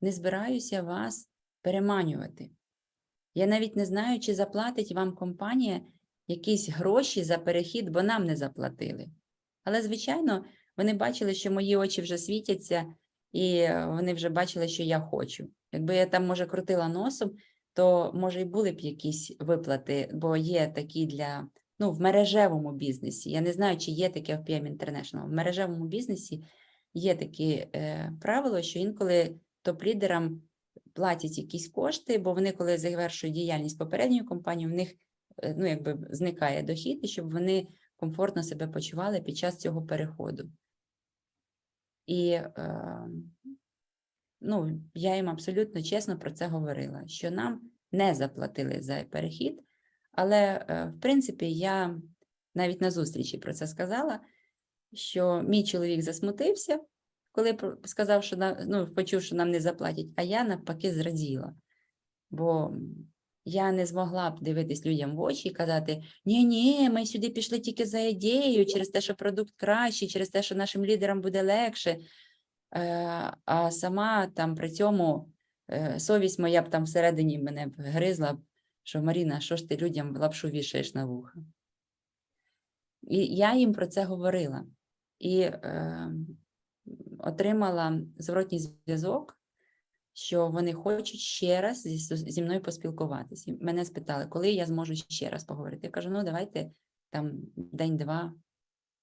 не збираюся вас переманювати. Я навіть не знаю, чи заплатить вам компанія якісь гроші за перехід, бо нам не заплатили. Але, звичайно, вони бачили, що мої очі вже світяться, і е, вони вже бачили, що я хочу. Якби я там, може, крутила носом, то може і були б якісь виплати, бо є такі для ну, в мережевому бізнесі. Я не знаю, чи є таке в PM International. В мережевому бізнесі є такі е, правила, що інколи топ-лідерам платять якісь кошти, бо вони, коли завершують діяльність попередньої компанії, в них е, ну, якби зникає дохід, і щоб вони комфортно себе почували під час цього переходу. І е, ну, я їм абсолютно чесно про це говорила, що нам не заплатили за перехід, але, е, в принципі, я навіть на зустрічі про це сказала, що мій чоловік засмутився, коли сказав, що нам, ну, почув, що нам не заплатять, а я навпаки зраділа. Бо я не змогла б дивитись людям в очі і казати: ні, ні, ми сюди пішли тільки за ідеєю, через те, що продукт кращий, через те, що нашим лідерам буде легше. Е, а сама там при цьому е, совість моя б там всередині мене б гризла, що Маріна, що ж ти людям лапшу вішаєш на вуха? І я їм про це говорила. І е, отримала зворотній зв'язок, що вони хочуть ще раз зі, зі мною поспілкуватися. Мене спитали, коли я зможу ще раз поговорити. Я кажу: ну давайте там день-два,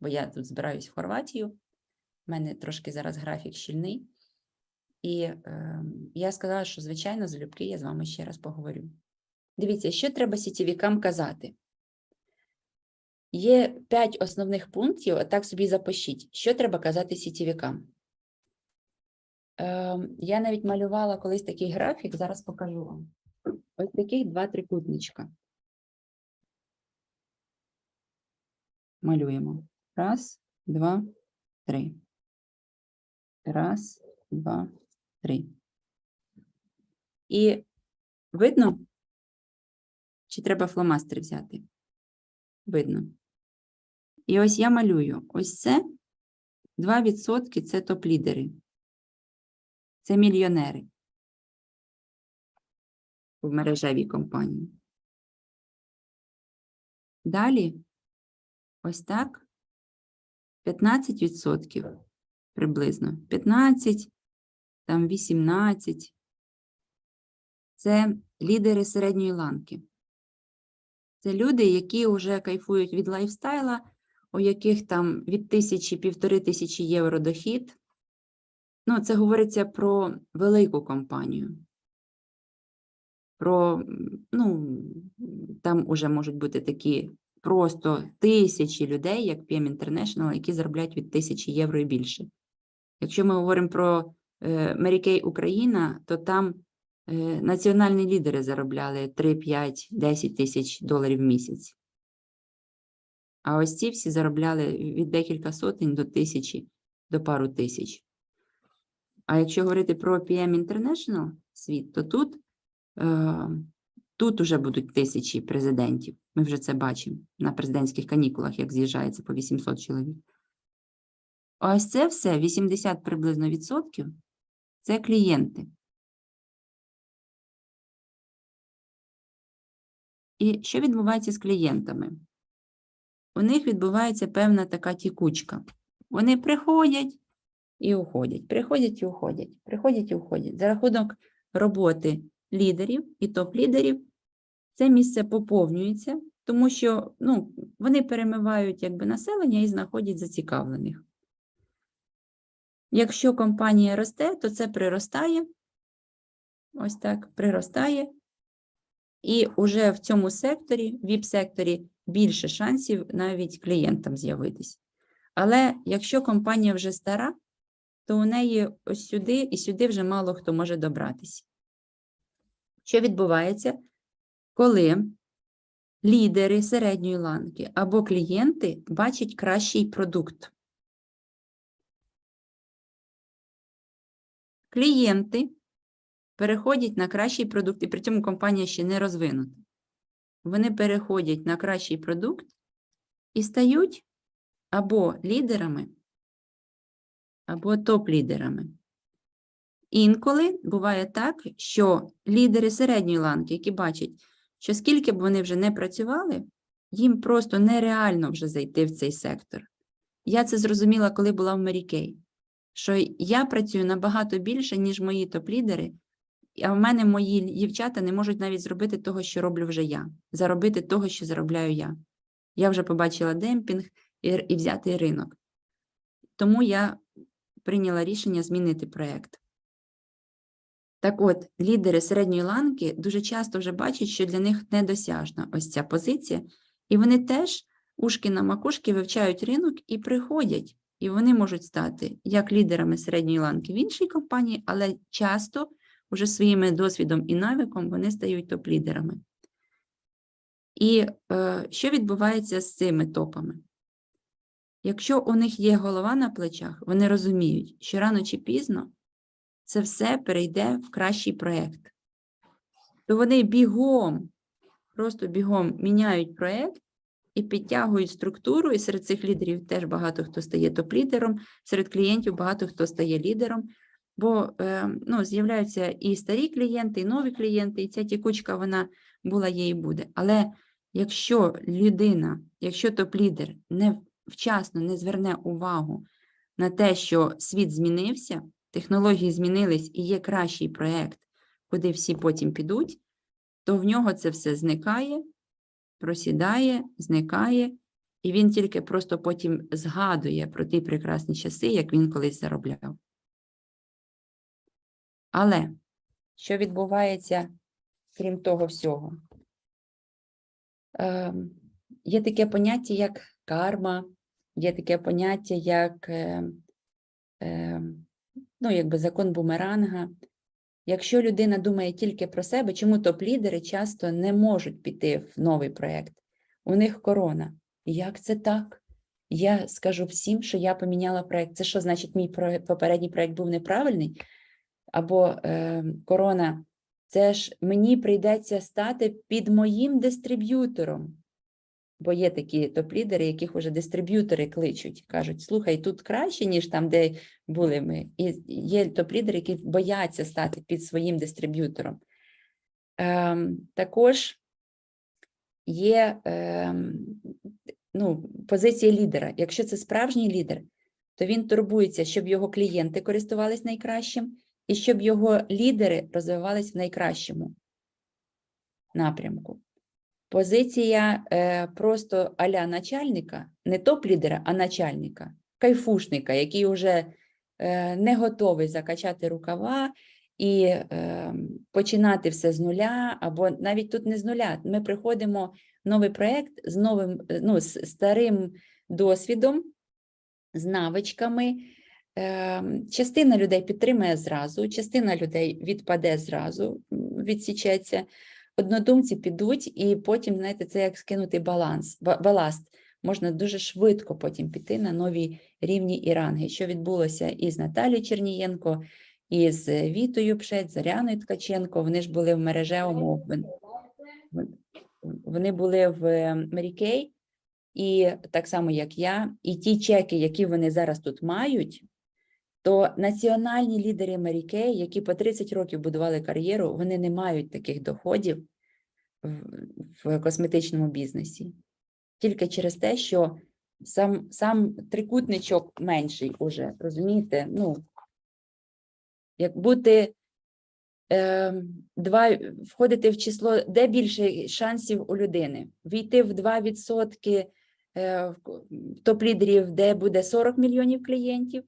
бо я тут збираюсь в Хорватію. У мене трошки зараз графік щільний. І е, я сказала, що, звичайно, залюбки я з вами ще раз поговорю. Дивіться, що треба сітєвікам казати. Є п'ять основних пунктів, отак собі запишіть. Що треба казати сітєвікам? Е, я навіть малювала колись такий графік, зараз покажу вам. Ось таких два трикутничка. Малюємо. Раз, два, три. Раз, два, три. І видно? Чи треба фломастер взяти? Видно. І ось я малюю. Ось це 2% це топ-лідери. Це мільйонери в мережевій компанії. Далі, ось так, 15% приблизно. 15, там 18. Це лідери середньої ланки. Це люди, які вже кайфують від лайфстайла, у яких там від тисячі півтори тисячі євро дохід. Ну, це говориться про велику компанію. Про, ну, там уже можуть бути такі просто тисячі людей, як PM International, які заробляють від тисячі євро і більше. Якщо ми говоримо про Kay Україна, то там е, національні лідери заробляли 3, 5, 10 тисяч доларів в місяць. А ось ці всі заробляли від декілька сотень до тисячі, до пару тисяч. А якщо говорити про PM International світ, то тут, е, тут уже будуть тисячі президентів. Ми вже це бачимо на президентських канікулах, як з'їжджається по 800 чоловік. Ось це все, 80 приблизно відсотків, це клієнти. І що відбувається з клієнтами? У них відбувається певна така тікучка. Вони приходять і уходять, приходять і уходять, приходять і уходять. За рахунок роботи лідерів і топ-лідерів це місце поповнюється, тому що ну, вони перемивають якби, населення і знаходять зацікавлених. Якщо компанія росте, то це приростає. Ось так, приростає. І уже в цьому секторі, віп-секторі, більше шансів навіть клієнтам з'явитись. Але якщо компанія вже стара, то у неї ось сюди і сюди вже мало хто може добратися. Що відбувається, коли лідери середньої ланки або клієнти бачать кращий продукт? Клієнти переходять на кращий продукт, і при цьому компанія ще не розвинута. Вони переходять на кращий продукт і стають або лідерами, або топ-лідерами. інколи буває так, що лідери середньої ланки, які бачать, що скільки б вони вже не працювали, їм просто нереально вже зайти в цей сектор. Я це зрозуміла, коли була в Kay, що я працюю набагато більше, ніж мої топ-лідери, а в мене мої дівчата не можуть навіть зробити того, що роблю вже я, заробити того, що заробляю я. Я вже побачила демпінг і, і взятий ринок. Тому я прийняла рішення змінити проєкт. Так от, лідери середньої ланки дуже часто вже бачать, що для них недосяжна ось ця позиція, і вони теж ушки на макушки вивчають ринок і приходять, і вони можуть стати як лідерами середньої ланки в іншій компанії, але часто уже своїм досвідом і навиком вони стають топ-лідерами. І е, що відбувається з цими топами? Якщо у них є голова на плечах, вони розуміють, що рано чи пізно це все перейде в кращий проєкт. То вони бігом, просто бігом міняють проєкт і підтягують структуру, і серед цих лідерів теж багато хто стає топ-лідером, серед клієнтів багато хто стає лідером, бо е, ну, з'являються і старі клієнти, і нові клієнти, і ця тікучка вона була, є і буде. Але якщо людина, якщо топ-лідер не вчасно не зверне увагу на те, що світ змінився, технології змінились і є кращий проєкт, куди всі потім підуть, то в нього це все зникає, просідає, зникає, і він тільки просто потім згадує про ті прекрасні часи, як він колись заробляв. Але що відбувається, крім того всього? Ем, Є таке поняття, як карма, є таке поняття, як е, е, ну, якби закон бумеранга. Якщо людина думає тільки про себе, чому топ-лідери часто не можуть піти в новий проєкт? У них корона. Як це так? Я скажу всім, що я поміняла проєкт. Це що значить, мій попередній проєкт був неправильний? Або е, корона, це ж мені прийдеться стати під моїм дистриб'ютором. Бо є такі топ-лідери, яких уже дистриб'ютори кличуть, кажуть, слухай, тут краще, ніж там, де були ми. І є топ-лідери, які бояться стати під своїм дистриб'ютором. Ем, також є ем, ну, позиція лідера. Якщо це справжній лідер, то він турбується, щоб його клієнти користувались найкращим, і щоб його лідери розвивались в найкращому напрямку. Позиція е, просто аля начальника, не топ-лідера, а начальника, кайфушника, який вже е, не готовий закачати рукава і е, починати все з нуля, або навіть тут не з нуля. Ми приходимо в новий проєкт з новим, е, ну, з старим досвідом, з навичками. Е, частина людей підтримає зразу, частина людей відпаде зразу, відсічеться однодумці підуть, і потім, знаєте, це як скинути баланс, баласт. Можна дуже швидко потім піти на нові рівні і ранги, що відбулося і з Наталією Чернієнко, і з Вітою Пшець, з Аріаною Ткаченко. Вони ж були в мережевому, вон- вон- вони були в Mary Kay, і так само, як я, і ті чеки, які вони зараз тут мають, то національні лідери Kay, які по 30 років будували кар'єру, вони не мають таких доходів в, косметичному бізнесі. Тільки через те, що сам, сам трикутничок менший уже, розумієте? Ну, як бути е, два, входити в число, де більше шансів у людини? Війти в 2% е, топ-лідерів, де буде 40 мільйонів клієнтів,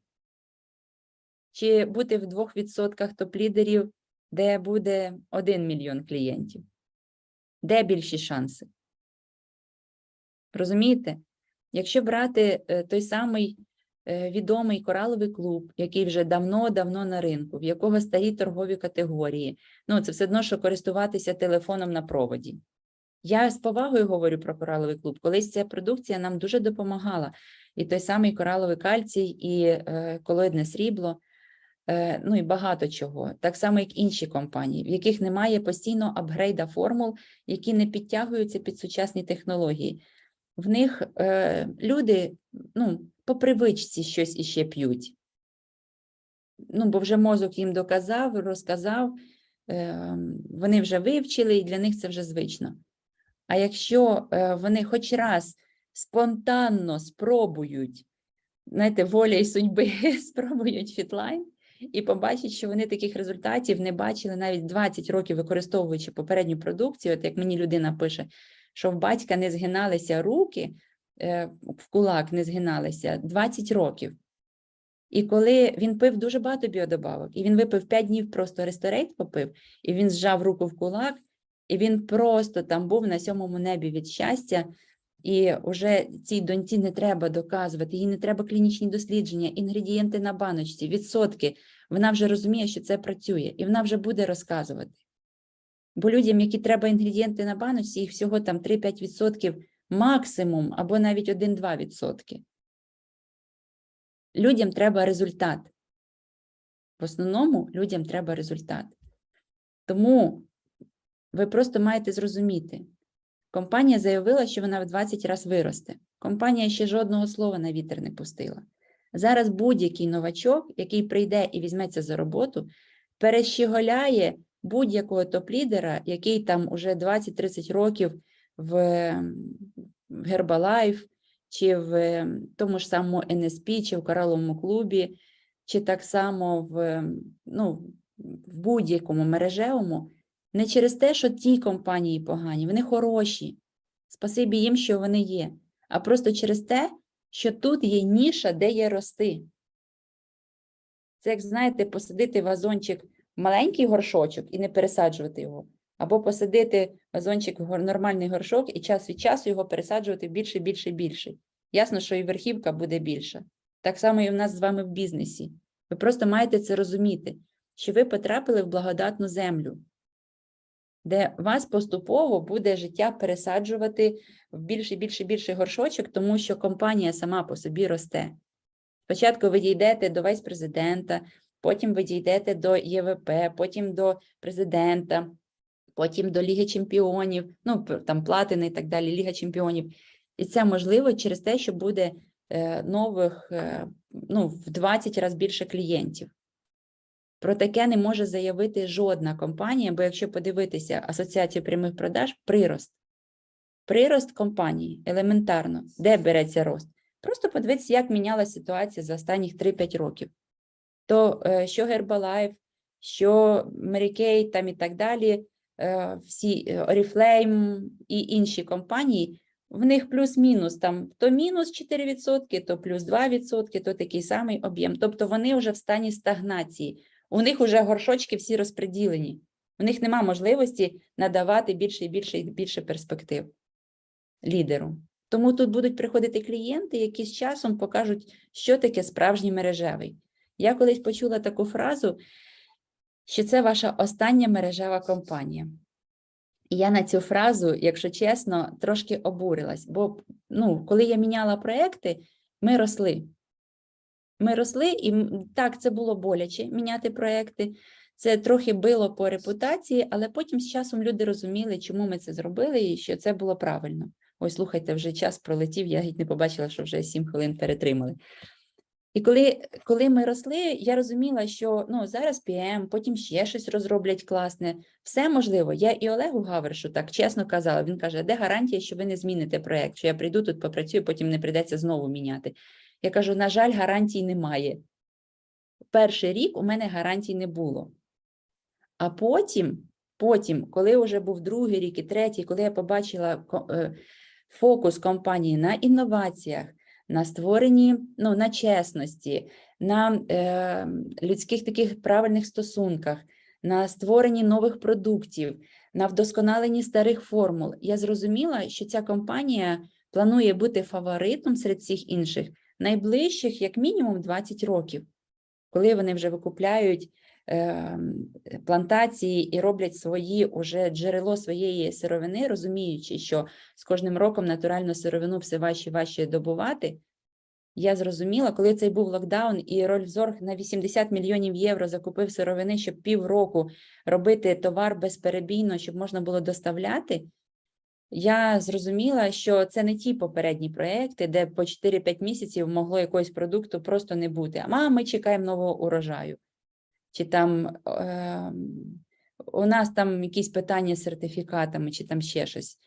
чи бути в 2% топ-лідерів, де буде 1 мільйон клієнтів? Де більші шанси? Розумієте? Якщо брати е, той самий е, відомий кораловий клуб, який вже давно-давно на ринку, в якого старі торгові категорії, ну це все одно, що користуватися телефоном на проводі. Я з повагою говорю про кораловий клуб. Колись ця продукція нам дуже допомагала. І той самий кораловий кальцій, і е, колоїдне срібло, ну і багато чого. Так само, як інші компанії, в яких немає постійно апгрейда формул, які не підтягуються під сучасні технології. В них е, люди ну, по привичці щось іще п'ють. ну, бо вже мозок їм доказав, розказав, е, вони вже вивчили, і для них це вже звично. А якщо е, вони хоч раз спонтанно спробують, знаєте, воля і судьби спробують фітлайн і побачать, що вони таких результатів не бачили навіть 20 років використовуючи попередню продукцію, от як мені людина пише, що в батька не згиналися руки, е, в кулак не згиналися 20 років. І коли він пив дуже багато біодобавок, і він випив 5 днів просто ресторейт попив, і він зжав руку в кулак, і він просто там був на сьомому небі від щастя. І вже цій доньці не треба доказувати, їй не треба клінічні дослідження, інгредієнти на баночці, відсотки. Вона вже розуміє, що це працює, і вона вже буде розказувати. Бо людям, які треба інгредієнти на баночці, їх всього там 3-5% максимум, або навіть 1-2%. Людям треба результат. В основному людям треба результат. Тому ви просто маєте зрозуміти, компанія заявила, що вона в 20 разів виросте. Компанія ще жодного слова на вітер не пустила. Зараз будь-який новачок, який прийде і візьметься за роботу, перещеголяє будь-якого топ-лідера, який там уже 20-30 років в Herbalife, чи в ем, тому ж самому NSP, чи в кораловому клубі, чи так само в, ем, ну, в будь-якому мережевому, не через те, що ті компанії погані, вони хороші. Спасибі їм, що вони є, а просто через те, що тут є ніша, де є рости. Це, як знаєте, посадити вазончик маленький горшочок і не пересаджувати його, або посадити вазончик в нормальний горшок і час від часу його пересаджувати більше, більше, більше. Ясно, що і верхівка буде більша. Так само і в нас з вами в бізнесі. Ви просто маєте це розуміти, що ви потрапили в благодатну землю, де вас поступово буде життя пересаджувати в більше, більше, більше горшочок, тому що компанія сама по собі росте. Спочатку ви дійдете до вайс-президента, потім ви дійдете до ЄВП, потім до президента, потім до Ліги Чемпіонів, ну там платини і так далі, Ліга Чемпіонів. І це можливо через те, що буде е, нових е, ну, в 20 разів більше клієнтів. Про таке не може заявити жодна компанія, бо якщо подивитися Асоціацію прямих продаж, прирост. Прирост компанії елементарно. Де береться рост? Просто подивитися, як мінялася ситуація за останніх 3-5 років. То е, що Herbalife, що Kay там і так далі, е, всі е, Oriflame і інші компанії, в них плюс-мінус там то мінус 4%, то плюс 2%, то такий самий об'єм. Тобто вони вже в стані стагнації. У них вже горшочки всі розподілені. У них нема можливості надавати більше і більше і більше перспектив лідеру. Тому тут будуть приходити клієнти, які з часом покажуть, що таке справжній мережевий. Я колись почула таку фразу, що це ваша остання мережева компанія. І я на цю фразу, якщо чесно, трошки обурилась, бо ну, коли я міняла проекти, ми росли. Ми росли, і так, це було боляче міняти проекти. Це трохи било по репутації, але потім з часом люди розуміли, чому ми це зробили і що це було правильно. Ой, слухайте, вже час пролетів, я геть не побачила, що вже 7 хвилин перетримали. І коли, коли ми росли, я розуміла, що ну, зараз PM, потім ще щось розроблять класне. Все можливо. Я і Олегу Гавришу так чесно казала. Він каже: де гарантія, що ви не зміните проєкт, що я прийду тут, попрацюю, потім не прийдеться знову міняти. Я кажу: на жаль, гарантій немає. Перший рік у мене гарантій не було. А потім, потім, коли вже був другий рік і третій, коли я побачила е, фокус компанії на інноваціях, на створенні, ну, на чесності, на е, людських таких правильних стосунках, на створенні нових продуктів, на вдосконаленні старих формул, я зрозуміла, що ця компанія планує бути фаворитом серед всіх інших найближчих, як мінімум, 20 років, коли вони вже викупляють е, плантації і роблять свої уже джерело своєї сировини, розуміючи, що з кожним роком натуральну сировину все важче і важче добувати. Я зрозуміла, коли цей був локдаун, і Рольфзорг на 80 мільйонів євро закупив сировини, щоб півроку робити товар безперебійно, щоб можна було доставляти. Я зрозуміла, що це не ті попередні проекти, де по 4-5 місяців могло якогось продукту просто не бути. А ми чекаємо нового урожаю. чи там е, у нас там якісь питання з сертифікатами, чи там ще щось.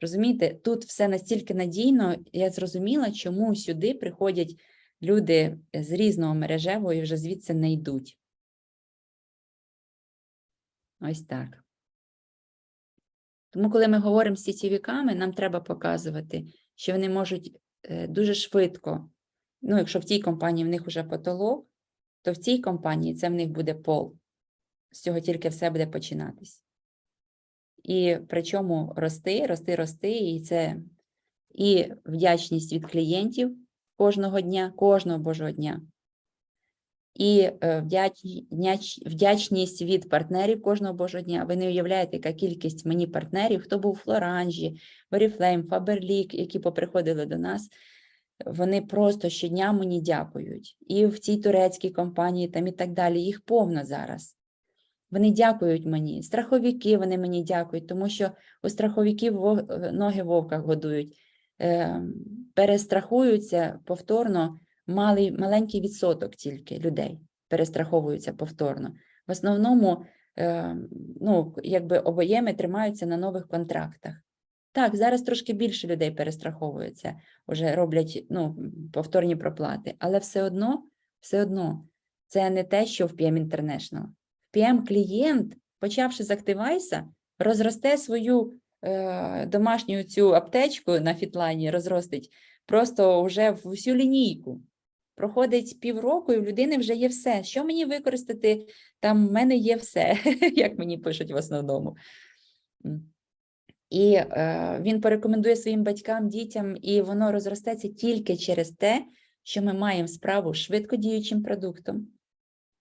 Розумієте, тут все настільки надійно, я зрозуміла, чому сюди приходять люди з різного мережевого і вже звідси не йдуть. Ось так. Тому, коли ми говоримо з сітєвіками, нам треба показувати, що вони можуть е, дуже швидко, ну, якщо в тій компанії в них вже потолок, то в цій компанії це в них буде пол. З цього тільки все буде починатись. І причому рости, рости, рости, і це і вдячність від клієнтів кожного дня, кожного божого дня, і вдяч- вдячність від партнерів кожного божого дня. Ви не уявляєте, яка кількість мені партнерів, хто був в Флоранжі, Oriflame, Faberlic, які поприходили до нас. Вони просто щодня мені дякують. І в цій турецькій компанії там і так далі. Їх повно зараз. Вони дякують мені. Страховики вони мені дякують, тому що у страховиків ноги вовка годують. Е, перестрахуються повторно малий, маленький відсоток тільки людей перестраховуються повторно. В основному, е, ну, якби обоєми тримаються на нових контрактах. Так, зараз трошки більше людей перестраховуються, вже роблять ну, повторні проплати, але все одно, все одно, це не те, що в PM International. В PM клієнт, почавши з Activize, розросте свою е, домашню цю аптечку на фітлайні, розростить просто вже в усю лінійку. Проходить півроку, і в людини вже є все. Що мені використати? Там в мене є все, як мені пишуть в основному. І е, він порекомендує своїм батькам, дітям, і воно розростеться тільки через те, що ми маємо справу з швидкодіючим продуктом.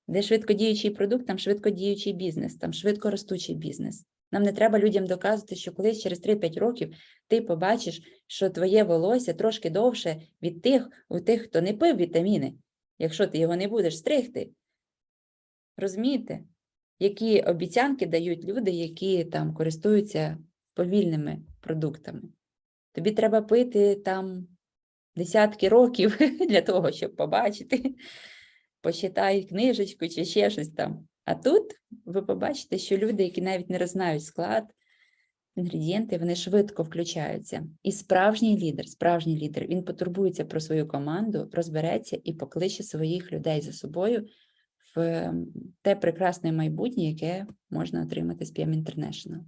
Де швидкодіючий продукт, там швидкодіючий бізнес, там швидкоростучий бізнес. Нам не треба людям доказувати, що колись через 3-5 років ти побачиш, що твоє волосся трошки довше від тих, у тих, хто не пив вітаміни, якщо ти його не будеш стригти. Розумієте? Які обіцянки дають люди, які там користуються повільними продуктами. Тобі треба пити там десятки років для того, щоб побачити. Почитай книжечку чи ще щось там. А тут ви побачите, що люди, які навіть не рознають склад, інгредієнти, вони швидко включаються. І справжній лідер, справжній лідер, він потурбується про свою команду, розбереться і покличе своїх людей за собою в те прекрасне майбутнє, яке можна отримати з PM International.